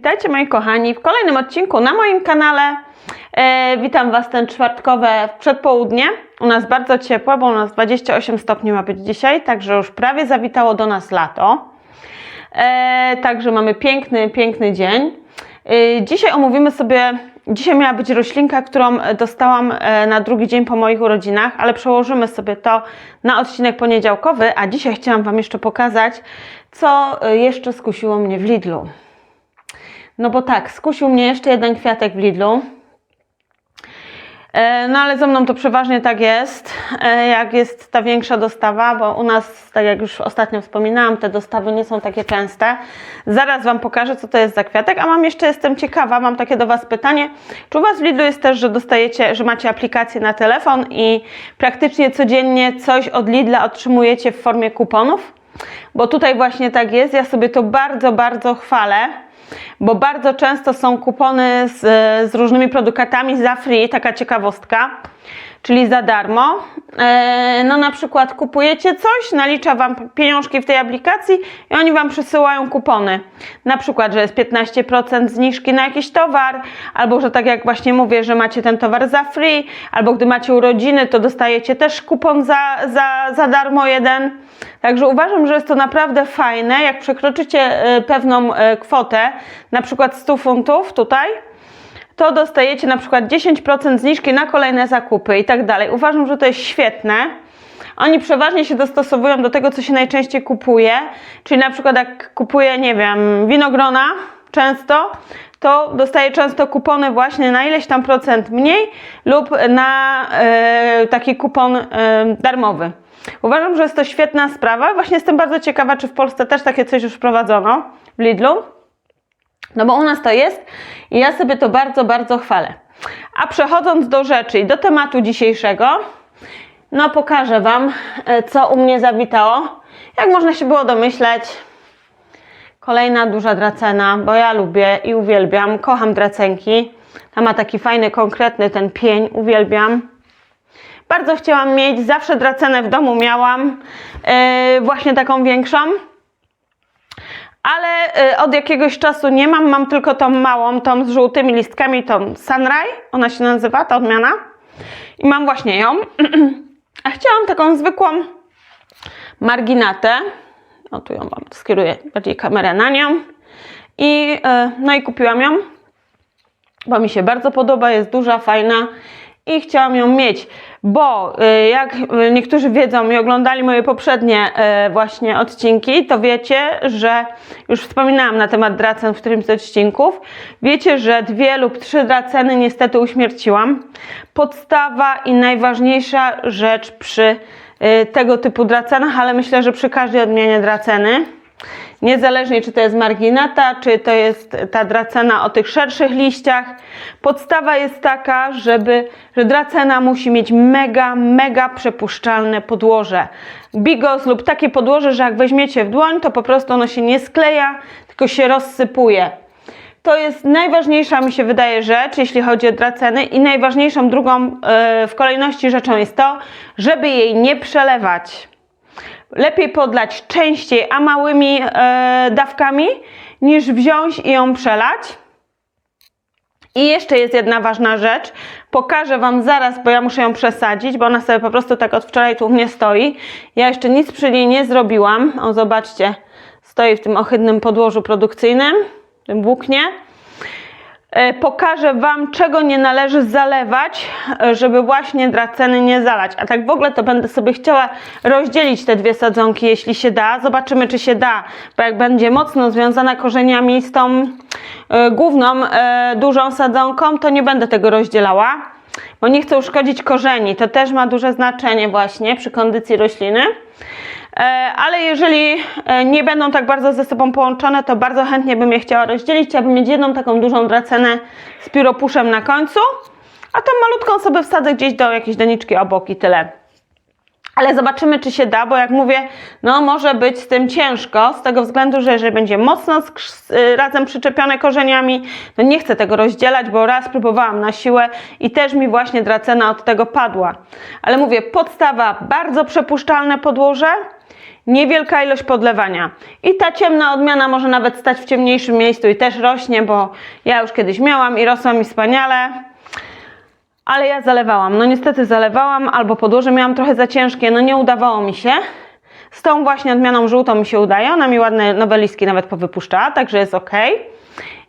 Witajcie moi kochani w kolejnym odcinku na moim kanale. E, witam Was ten czwartkowe przedpołudnie. U nas bardzo ciepło, bo u nas 28 stopni ma być dzisiaj, także już prawie zawitało do nas lato. E, także mamy piękny, piękny dzień. E, dzisiaj omówimy sobie, dzisiaj miała być roślinka, którą dostałam e, na drugi dzień po moich urodzinach, ale przełożymy sobie to na odcinek poniedziałkowy, a dzisiaj chciałam Wam jeszcze pokazać, co e, jeszcze skusiło mnie w Lidlu. No bo tak, skusił mnie jeszcze jeden kwiatek w Lidlu. E, No ale ze mną to przeważnie tak jest, e, jak jest ta większa dostawa, bo u nas, tak jak już ostatnio wspominałam, te dostawy nie są takie częste. Zaraz Wam pokażę, co to jest za kwiatek, a mam jeszcze, jestem ciekawa, mam takie do Was pytanie, czy u Was w Lidlu jest też, że dostajecie, że macie aplikację na telefon i praktycznie codziennie coś od Lidla otrzymujecie w formie kuponów? Bo tutaj właśnie tak jest, ja sobie to bardzo, bardzo chwalę bo bardzo często są kupony z, z różnymi produktami za free, taka ciekawostka, czyli za darmo. E, no na przykład kupujecie coś, nalicza Wam pieniążki w tej aplikacji i oni Wam przysyłają kupony. Na przykład, że jest 15% zniżki na jakiś towar, albo że tak jak właśnie mówię, że macie ten towar za free, albo gdy macie urodziny, to dostajecie też kupon za, za, za darmo jeden. Także uważam, że jest to naprawdę fajne. Jak przekroczycie e, pewną e, kwotę, na przykład 100 funtów tutaj, to dostajecie na przykład 10% zniżki na kolejne zakupy i tak dalej. Uważam, że to jest świetne. Oni przeważnie się dostosowują do tego, co się najczęściej kupuje. Czyli na przykład jak kupuję, nie wiem, winogrona często, to dostaję często kupony właśnie na ileś tam procent mniej lub na e, taki kupon e, darmowy. Uważam, że jest to świetna sprawa. Właśnie jestem bardzo ciekawa, czy w Polsce też takie coś już wprowadzono w Lidlu. No bo u nas to jest i ja sobie to bardzo, bardzo chwalę. A przechodząc do rzeczy i do tematu dzisiejszego, no pokażę Wam, e, co u mnie zawitało. Jak można się było domyśleć, kolejna duża dracena, bo ja lubię i uwielbiam, kocham dracenki. Ta ma taki fajny, konkretny ten pień, uwielbiam. Bardzo chciałam mieć, zawsze dracenę w domu miałam, e, właśnie taką większą ale y, od jakiegoś czasu nie mam, mam tylko tą małą, tą z żółtymi listkami, tą Sunray, ona się nazywa, ta odmiana. I mam właśnie ją. A chciałam taką zwykłą marginatę. O, tu ją wam skieruję bardziej kamerę na nią. I, y, no i kupiłam ją, bo mi się bardzo podoba, jest duża, fajna i chciałam ją mieć, bo y, jak niektórzy wiedzą i oglądali moje poprzednie y, właśnie odcinki, to wiecie, że już wspominałam na temat dracen w którymś z odcinków. Wiecie, że dwie lub trzy draceny niestety uśmierciłam. Podstawa i najważniejsza rzecz przy y, tego typu dracenach, ale myślę, że przy każdej odmianie draceny. Niezależnie czy to jest marginata, czy to jest ta dracena o tych szerszych liściach, podstawa jest taka, żeby, że dracena musi mieć mega, mega przepuszczalne podłoże. Bigos lub takie podłoże, że jak weźmiecie w dłoń, to po prostu ono się nie skleja, tylko się rozsypuje. To jest najważniejsza, mi się wydaje, rzecz, jeśli chodzi o draceny i najważniejszą drugą yy, w kolejności rzeczą jest to, żeby jej nie przelewać lepiej podlać częściej, a małymi e, dawkami, niż wziąć i ją przelać. I jeszcze jest jedna ważna rzecz. Pokażę Wam zaraz, bo ja muszę ją przesadzić, bo ona sobie po prostu tak od wczoraj tu u mnie stoi. Ja jeszcze nic przy niej nie zrobiłam. O, zobaczcie, stoi w tym ohydnym podłożu produkcyjnym, tym włóknie. E, Pokażę Wam, czego nie należy zalewać, e, żeby właśnie draceny nie zalać. A tak w ogóle to będę sobie chciała rozdzielić te dwie sadzonki, jeśli się da. Zobaczymy, czy się da, bo jak będzie mocno związana korzeniami z tą e, główną, e, dużą sadzonką, to nie będę tego rozdzielała, bo nie chcę uszkodzić korzeni. To też ma duże znaczenie właśnie przy kondycji rośliny. E, ale jeżeli e, nie będą tak bardzo ze sobą połączone, to bardzo chętnie bym je chciała rozdzielić. Chciałabym mieć jedną taką dużą dracenę z pióropuszem na końcu, a tą malutką sobie wsadzę gdzieś do jakiejś doniczki obok i tyle. Ale zobaczymy, czy się da, bo jak mówię, no może być z tym ciężko, z tego względu, że jeżeli będzie mocno y, razem przyczepione korzeniami, no nie chcę tego rozdzielać, bo raz próbowałam na siłę i też mi właśnie dracena od tego padła. Ale mówię, podstawa, bardzo przepuszczalne podłoże, Niewielka ilość podlewania. I ta ciemna odmiana może nawet stać w ciemniejszym miejscu i też rośnie, bo ja już kiedyś miałam i rosła mi wspaniale. Ale ja zalewałam. No niestety zalewałam, albo podłoże miałam trochę za ciężkie, no nie udawało mi się. Z tą właśnie odmianą żółtą mi się udaje. Ona mi ładne nowe listki nawet powypuszczała, także jest ok.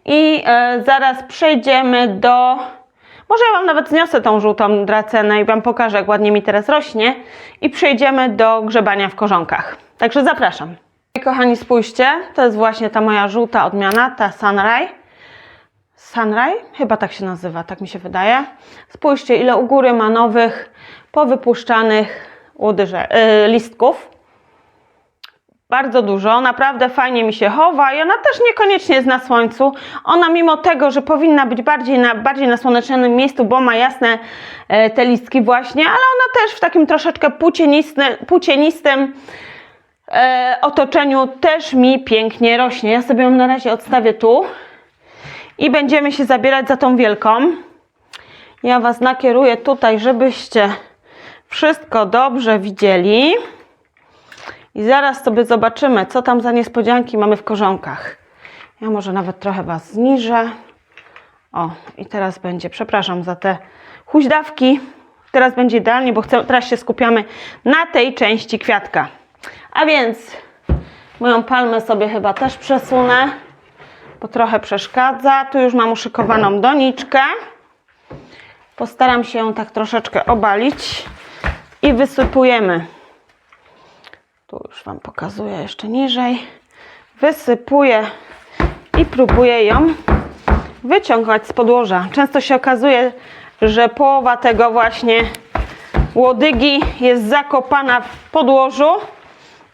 I e, zaraz przejdziemy do. Może ja Wam nawet zniosę tą żółtą dracenę i Wam pokażę, jak ładnie mi teraz rośnie. I przejdziemy do grzebania w korzonkach. Także zapraszam. Kochani, spójrzcie, to jest właśnie ta moja żółta odmiana, ta Sunray. Sunray? Chyba tak się nazywa, tak mi się wydaje. Spójrzcie, ile u góry ma nowych, powypuszczanych łodyże, yy, listków. Bardzo dużo, naprawdę fajnie mi się chowa i ona też niekoniecznie jest na słońcu. Ona mimo tego, że powinna być bardziej na, bardziej na słonecznym miejscu, bo ma jasne e, te listki właśnie, ale ona też w takim troszeczkę płócienistym, płócienistym e, otoczeniu też mi pięknie rośnie. Ja sobie ją na razie odstawię tu i będziemy się zabierać za tą wielką. Ja Was nakieruję tutaj, żebyście wszystko dobrze widzieli. I zaraz sobie zobaczymy, co tam za niespodzianki mamy w korzonkach. Ja może nawet trochę Was zniżę. O, i teraz będzie, przepraszam za te huźdawki. Teraz będzie idealnie, bo chcę, teraz się skupiamy na tej części kwiatka. A więc moją palmę sobie chyba też przesunę, bo trochę przeszkadza. Tu już mam uszykowaną doniczkę. Postaram się ją tak troszeczkę obalić i wysypujemy. Tu już Wam pokazuję jeszcze niżej. Wysypuję i próbuję ją wyciągać z podłoża. Często się okazuje, że połowa tego właśnie łodygi jest zakopana w podłożu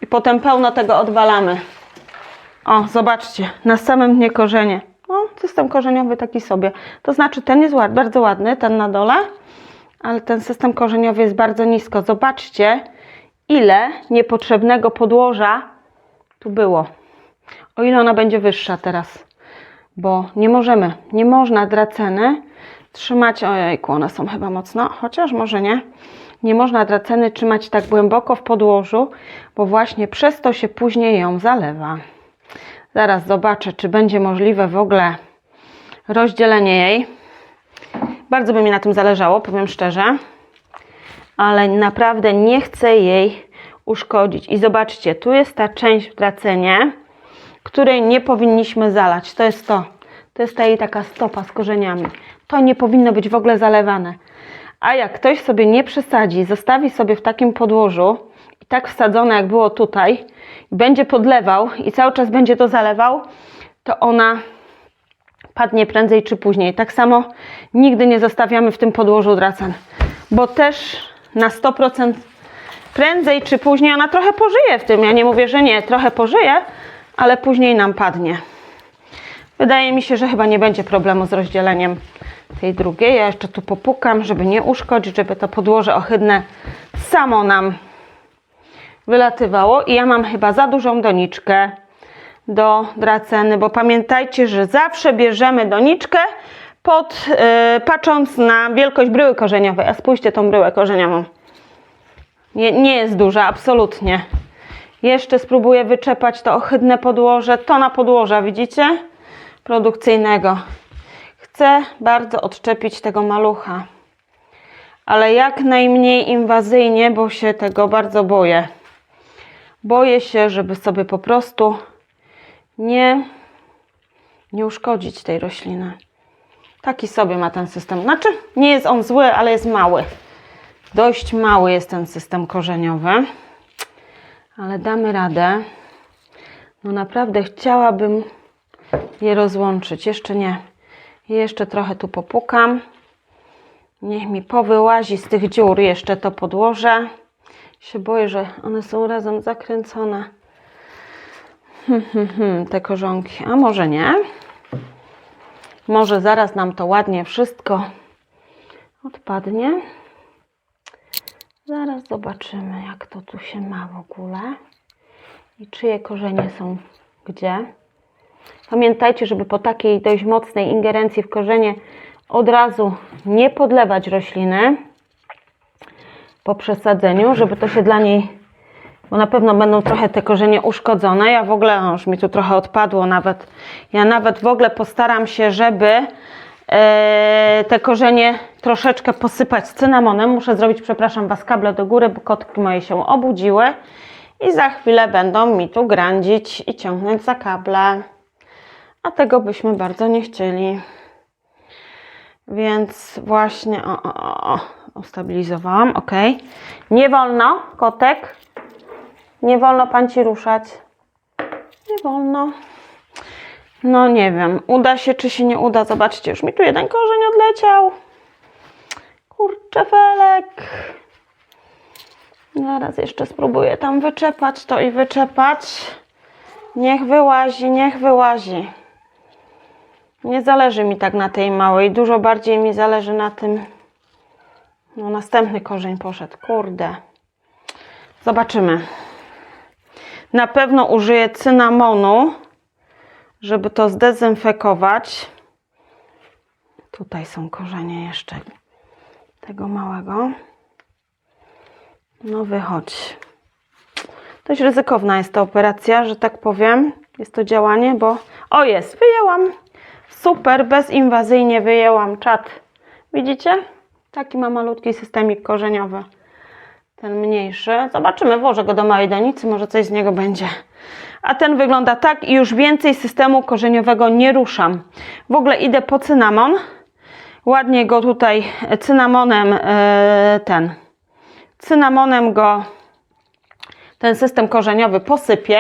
i potem pełno tego odwalamy. O, zobaczcie, na samym dnie korzenie. No, system korzeniowy taki sobie. To znaczy ten jest ład, bardzo ładny, ten na dole, ale ten system korzeniowy jest bardzo nisko. Zobaczcie, ile niepotrzebnego podłoża tu było. O ile ona będzie wyższa teraz. Bo nie możemy, nie można draceny trzymać, ojejku, one są chyba mocno, chociaż może nie. Nie można draceny trzymać tak głęboko w podłożu, bo właśnie przez to się później ją zalewa. Zaraz zobaczę, czy będzie możliwe w ogóle rozdzielenie jej. Bardzo by mi na tym zależało, powiem szczerze ale naprawdę nie chcę jej uszkodzić. I zobaczcie, tu jest ta część w dracenie, której nie powinniśmy zalać. To jest to. To jest ta jej taka stopa z korzeniami. To nie powinno być w ogóle zalewane. A jak ktoś sobie nie przesadzi, zostawi sobie w takim podłożu tak wsadzone jak było tutaj, będzie podlewał i cały czas będzie to zalewał, to ona padnie prędzej czy później. Tak samo nigdy nie zostawiamy w tym podłożu dracen, bo też na 100% prędzej czy później ona trochę pożyje w tym. Ja nie mówię, że nie, trochę pożyje, ale później nam padnie. Wydaje mi się, że chyba nie będzie problemu z rozdzieleniem tej drugiej. Ja jeszcze tu popukam, żeby nie uszkodzić, żeby to podłoże ohydne samo nam wylatywało. I ja mam chyba za dużą doniczkę do draceny, bo pamiętajcie, że zawsze bierzemy doniczkę pod, yy, patrząc na wielkość bryły korzeniowej. A spójrzcie tą bryłę korzeniową. Nie, nie jest duża, absolutnie. Jeszcze spróbuję wyczepać to ohydne podłoże, to na podłoża, widzicie? Produkcyjnego. Chcę bardzo odczepić tego malucha. Ale jak najmniej inwazyjnie, bo się tego bardzo boję. Boję się, żeby sobie po prostu nie, nie uszkodzić tej rośliny. Taki sobie ma ten system. Znaczy, nie jest on zły, ale jest mały. Dość mały jest ten system korzeniowy, ale damy radę. No naprawdę chciałabym je rozłączyć. Jeszcze nie. Jeszcze trochę tu popukam. Niech mi powyłazi z tych dziur jeszcze to podłoże. Się boję, że one są razem zakręcone. Hmm, hmm, hmm, te korzonki. A może nie? Może zaraz nam to ładnie wszystko odpadnie. Zaraz zobaczymy, jak to tu się ma w ogóle i czyje korzenie są gdzie. Pamiętajcie, żeby po takiej dość mocnej ingerencji w korzenie od razu nie podlewać rośliny po przesadzeniu, żeby to się dla niej bo na pewno będą trochę te korzenie uszkodzone. Ja w ogóle, no już mi tu trochę odpadło nawet, ja nawet w ogóle postaram się, żeby e, te korzenie troszeczkę posypać cynamonem. Muszę zrobić, przepraszam Was, kable do góry, bo kotki moje się obudziły i za chwilę będą mi tu grandzić i ciągnąć za kable. A tego byśmy bardzo nie chcieli. Więc właśnie, o, o, o, ustabilizowałam, ok. Nie wolno, kotek. Nie wolno pan ci ruszać. Nie wolno. No nie wiem, uda się czy się nie uda. Zobaczcie, już mi tu jeden korzeń odleciał. Kurczę felek. Zaraz jeszcze spróbuję tam wyczepać to i wyczepać. Niech wyłazi, niech wyłazi. Nie zależy mi tak na tej małej. Dużo bardziej mi zależy na tym. No, następny korzeń poszedł. Kurde. Zobaczymy. Na pewno użyję cynamonu, żeby to zdezynfekować. Tutaj są korzenie jeszcze tego małego. No wychodź. Dość ryzykowna jest ta operacja, że tak powiem. Jest to działanie, bo... O jest, wyjęłam. Super, bezinwazyjnie wyjęłam czat. Widzicie? Taki ma malutki systemik korzeniowy. Ten mniejszy. Zobaczymy, włożę go do małej donicy, może coś z niego będzie. A ten wygląda tak i już więcej systemu korzeniowego nie ruszam. W ogóle idę po cynamon. Ładnie go tutaj cynamonem e, ten cynamonem go ten system korzeniowy posypię.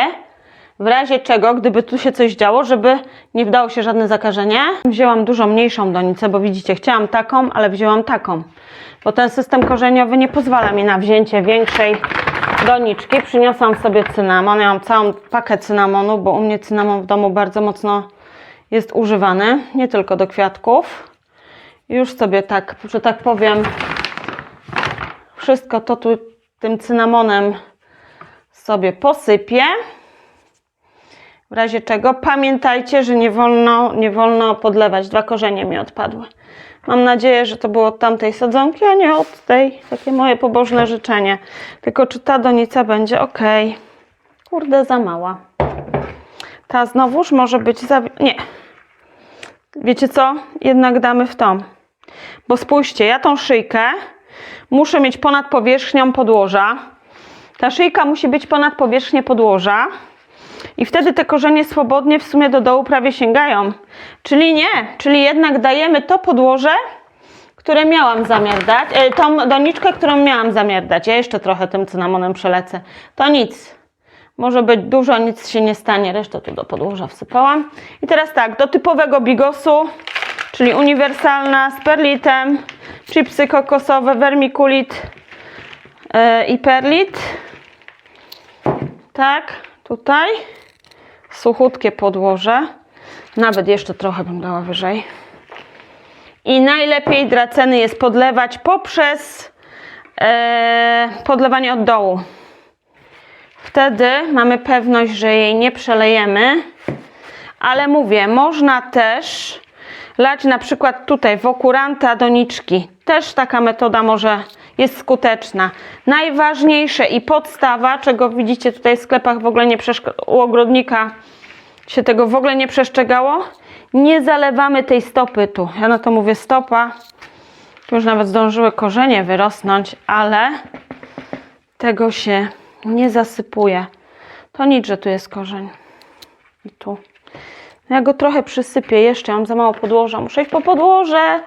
W razie czego, gdyby tu się coś działo, żeby nie wdało się żadne zakażenie, wzięłam dużo mniejszą donicę, bo widzicie, chciałam taką, ale wzięłam taką, bo ten system korzeniowy nie pozwala mi na wzięcie większej doniczki. Przyniosłam sobie cynamon, ja mam całą pakę cynamonu, bo u mnie cynamon w domu bardzo mocno jest używany, nie tylko do kwiatków. Już sobie tak, że tak powiem, wszystko to tu tym cynamonem sobie posypię. W razie czego pamiętajcie, że nie wolno, nie wolno podlewać. Dwa korzenie mi odpadły. Mam nadzieję, że to było od tamtej sadzonki, a nie od tej. Takie moje pobożne życzenie. Tylko czy ta donica będzie ok? Kurde, za mała. Ta znowuż może być za... Nie. Wiecie co? Jednak damy w tą. Bo spójrzcie, ja tą szyjkę muszę mieć ponad powierzchnią podłoża. Ta szyjka musi być ponad powierzchnię podłoża. I wtedy te korzenie swobodnie w sumie do dołu prawie sięgają. Czyli nie, czyli jednak dajemy to podłoże, które miałam zamiar dać, e, tą doniczkę, którą miałam zamiar dać. Ja jeszcze trochę tym cynamonem przelecę. To nic. Może być dużo, nic się nie stanie. Resztę tu do podłoża wsypałam. I teraz tak, do typowego bigosu, czyli uniwersalna z perlitem, chipsy kokosowe, vermiculit e, i perlit. Tak, tutaj suchutkie podłoże. Nawet jeszcze trochę bym dała wyżej. I najlepiej draceny jest podlewać poprzez e, podlewanie od dołu. Wtedy mamy pewność, że jej nie przelejemy. Ale mówię, można też lać na przykład tutaj wokół ranta doniczki. Też taka metoda może jest skuteczna. Najważniejsze i podstawa, czego widzicie tutaj w sklepach w ogóle nie u ogrodnika się tego w ogóle nie przestrzegało, nie zalewamy tej stopy tu. Ja na to mówię stopa. Już nawet zdążyły korzenie wyrosnąć, ale tego się nie zasypuje. To nic, że tu jest korzeń. I tu. Ja go trochę przysypię jeszcze, mam za mało podłoża. Muszę iść po podłoże.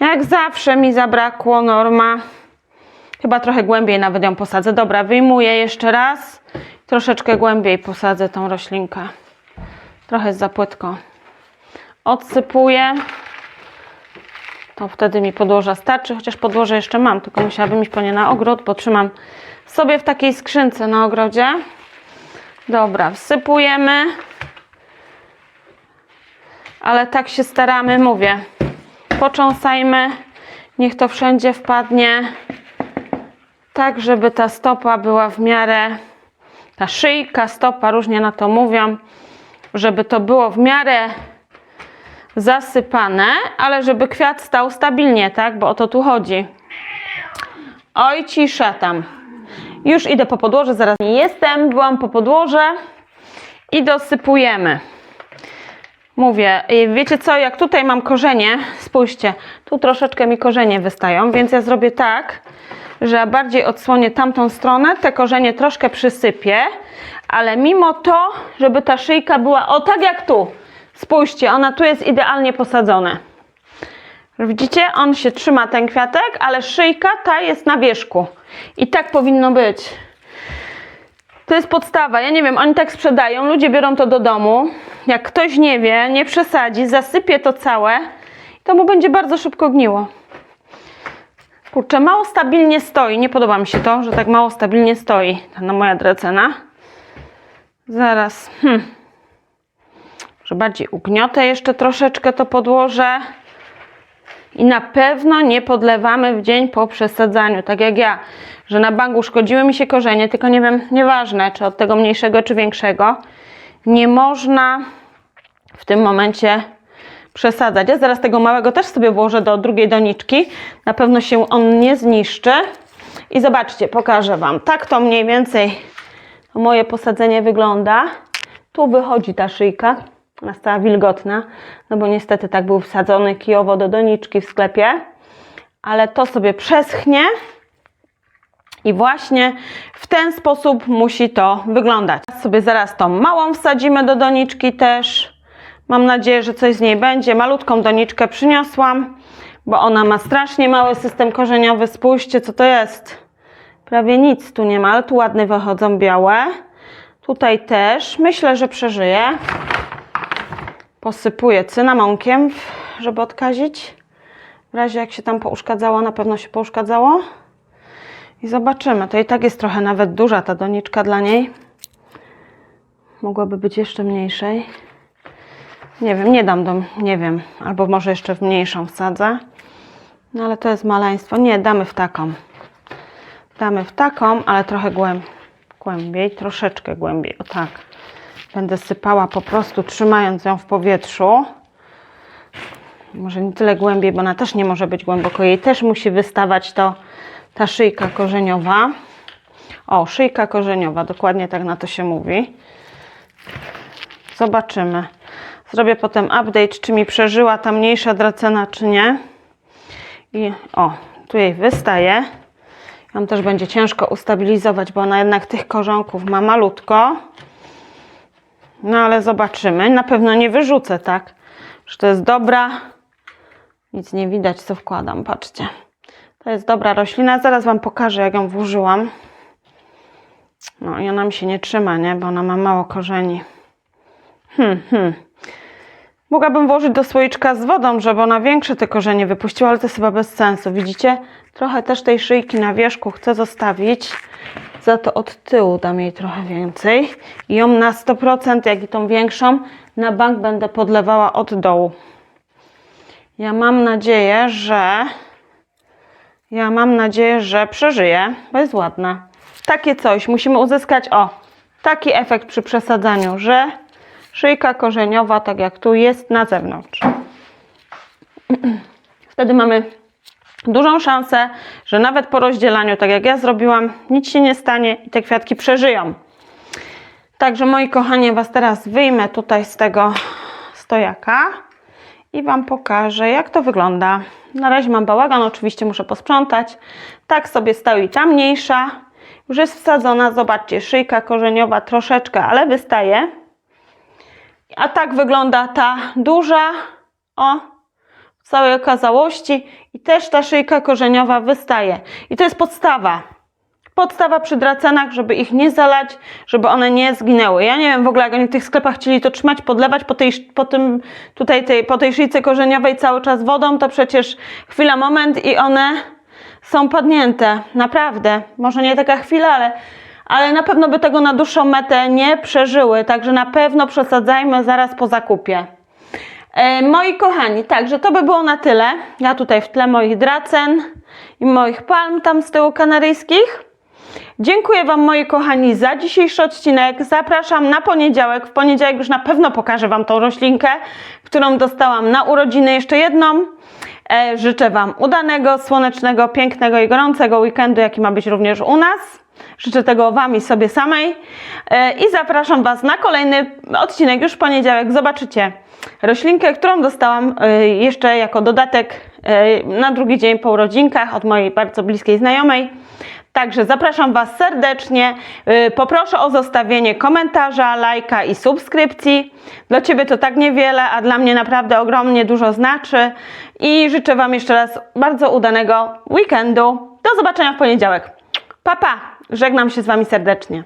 Jak zawsze mi zabrakło norma. Chyba trochę głębiej nawet ją posadzę. Dobra, wyjmuję jeszcze raz. Troszeczkę głębiej posadzę tą roślinkę. Trochę jest za płytko. Odsypuję. To wtedy mi podłoża starczy, chociaż podłoże jeszcze mam, tylko musiałabym iść po nie na ogród, bo trzymam sobie w takiej skrzynce na ogrodzie. Dobra, wsypujemy. Ale tak się staramy, mówię. Począsajmy, niech to wszędzie wpadnie. Tak, żeby ta stopa była w miarę, ta szyjka, stopa, różnie na to mówią, żeby to było w miarę zasypane, ale żeby kwiat stał stabilnie, tak? Bo o to tu chodzi. Oj, cisza tam. Już idę po podłoże, zaraz nie jestem, byłam po podłoże i dosypujemy. Mówię, wiecie co, jak tutaj mam korzenie, spójrzcie, tu troszeczkę mi korzenie wystają, więc ja zrobię tak, że bardziej odsłonię tamtą stronę, te korzenie troszkę przysypię, ale mimo to, żeby ta szyjka była, o tak jak tu, spójrzcie, ona tu jest idealnie posadzona. Widzicie, on się trzyma ten kwiatek, ale szyjka ta jest na wierzchu. I tak powinno być. To jest podstawa. Ja nie wiem, oni tak sprzedają, ludzie biorą to do domu. Jak ktoś nie wie, nie przesadzi, zasypie to całe, to mu będzie bardzo szybko gniło. Kurczę, mało stabilnie stoi. Nie podoba mi się to, że tak mało stabilnie stoi ta moja drecena. Zaraz, hmm. Że bardziej ugniotę jeszcze troszeczkę to podłoże. I na pewno nie podlewamy w dzień po przesadzaniu, tak jak ja, że na bangu szkodziły mi się korzenie, tylko nie wiem, nieważne, czy od tego mniejszego, czy większego. Nie można w tym momencie przesadzać. Ja zaraz tego małego też sobie włożę do drugiej doniczki. Na pewno się on nie zniszczy. I zobaczcie, pokażę Wam. Tak to mniej więcej moje posadzenie wygląda. Tu wychodzi ta szyjka. Ona jest cała wilgotna, no bo niestety tak był wsadzony kijowo do doniczki w sklepie. Ale to sobie przeschnie. I właśnie w ten sposób musi to wyglądać. Sobie zaraz tą małą wsadzimy do doniczki też. Mam nadzieję, że coś z niej będzie. Malutką doniczkę przyniosłam, bo ona ma strasznie mały system korzeniowy. Spójrzcie, co to jest. Prawie nic tu nie ma, ale tu ładne wychodzą białe. Tutaj też. Myślę, że przeżyje. Posypuję cynamonkiem, żeby odkazić. W razie jak się tam pouszkadzało, na pewno się pouszkadzało. I zobaczymy. To i tak jest trochę nawet duża ta doniczka dla niej. Mogłaby być jeszcze mniejszej. Nie wiem, nie dam do, nie wiem, albo może jeszcze w mniejszą wsadzę. No ale to jest maleństwo. Nie, damy w taką. Damy w taką, ale trochę głęb, głębiej, troszeczkę głębiej. O tak. Będę sypała po prostu trzymając ją w powietrzu. Może nie tyle głębiej, bo ona też nie może być głęboko. Jej też musi wystawać to ta szyjka korzeniowa. O, szyjka korzeniowa, dokładnie tak na to się mówi. Zobaczymy. Zrobię potem update, czy mi przeżyła ta mniejsza dracena, czy nie. I o, tu jej wystaje. Ją też będzie ciężko ustabilizować, bo ona jednak tych korzonków ma malutko. No ale zobaczymy. Na pewno nie wyrzucę, tak? Że to jest dobra. Nic nie widać, co wkładam. Patrzcie. To jest dobra roślina. Zaraz Wam pokażę, jak ją włożyłam. No i ona mi się nie trzyma, nie? Bo ona ma mało korzeni. Hmm, hmm. Mogłabym włożyć do słoiczka z wodą, żeby ona większe te korzenie wypuściła, ale to jest chyba bez sensu. Widzicie? Trochę też tej szyjki na wierzchu chcę zostawić. Za to od tyłu dam jej trochę więcej. I ją na 100%, jak i tą większą, na bank będę podlewała od dołu. Ja mam nadzieję, że... Ja mam nadzieję, że przeżyje, bo jest ładna. Takie coś musimy uzyskać, o, taki efekt przy przesadzaniu, że szyjka korzeniowa, tak jak tu, jest na zewnątrz. Wtedy mamy dużą szansę, że nawet po rozdzielaniu, tak jak ja zrobiłam, nic się nie stanie i te kwiatki przeżyją. Także moi kochani, Was teraz wyjmę tutaj z tego stojaka i Wam pokażę, jak to wygląda. Na razie mam bałagan, oczywiście muszę posprzątać. Tak sobie stoi ta mniejsza. Już jest wsadzona, zobaczcie, szyjka korzeniowa troszeczkę, ale wystaje. A tak wygląda ta duża, o, w całej okazałości. I też ta szyjka korzeniowa wystaje. I to jest podstawa. Podstawa przy dracenach, żeby ich nie zalać, żeby one nie zginęły. Ja nie wiem w ogóle, jak oni w tych sklepach chcieli to trzymać, podlewać po tej, po tym, tutaj tej, po tej szyjce korzeniowej cały czas wodą, to przecież chwila, moment i one są padnięte. Naprawdę. Może nie taka chwila, ale, ale na pewno by tego na dłuższą metę nie przeżyły. Także na pewno przesadzajmy zaraz po zakupie. E, moi kochani, także to by było na tyle. Ja tutaj w tle moich dracen i moich palm tam z tyłu kanaryjskich. Dziękuję Wam moi kochani za dzisiejszy odcinek. Zapraszam na poniedziałek. W poniedziałek już na pewno pokażę Wam tą roślinkę, którą dostałam na urodziny jeszcze jedną. E, życzę Wam udanego, słonecznego, pięknego i gorącego weekendu, jaki ma być również u nas. Życzę tego Wam i sobie samej. E, I zapraszam Was na kolejny odcinek już w poniedziałek. Zobaczycie roślinkę, którą dostałam e, jeszcze jako dodatek e, na drugi dzień po urodzinkach od mojej bardzo bliskiej znajomej. Także zapraszam Was serdecznie. Poproszę o zostawienie komentarza, lajka i subskrypcji. Dla Ciebie to tak niewiele, a dla mnie naprawdę ogromnie dużo znaczy. I życzę Wam jeszcze raz bardzo udanego weekendu. Do zobaczenia w poniedziałek. Pa, pa! Żegnam się z Wami serdecznie.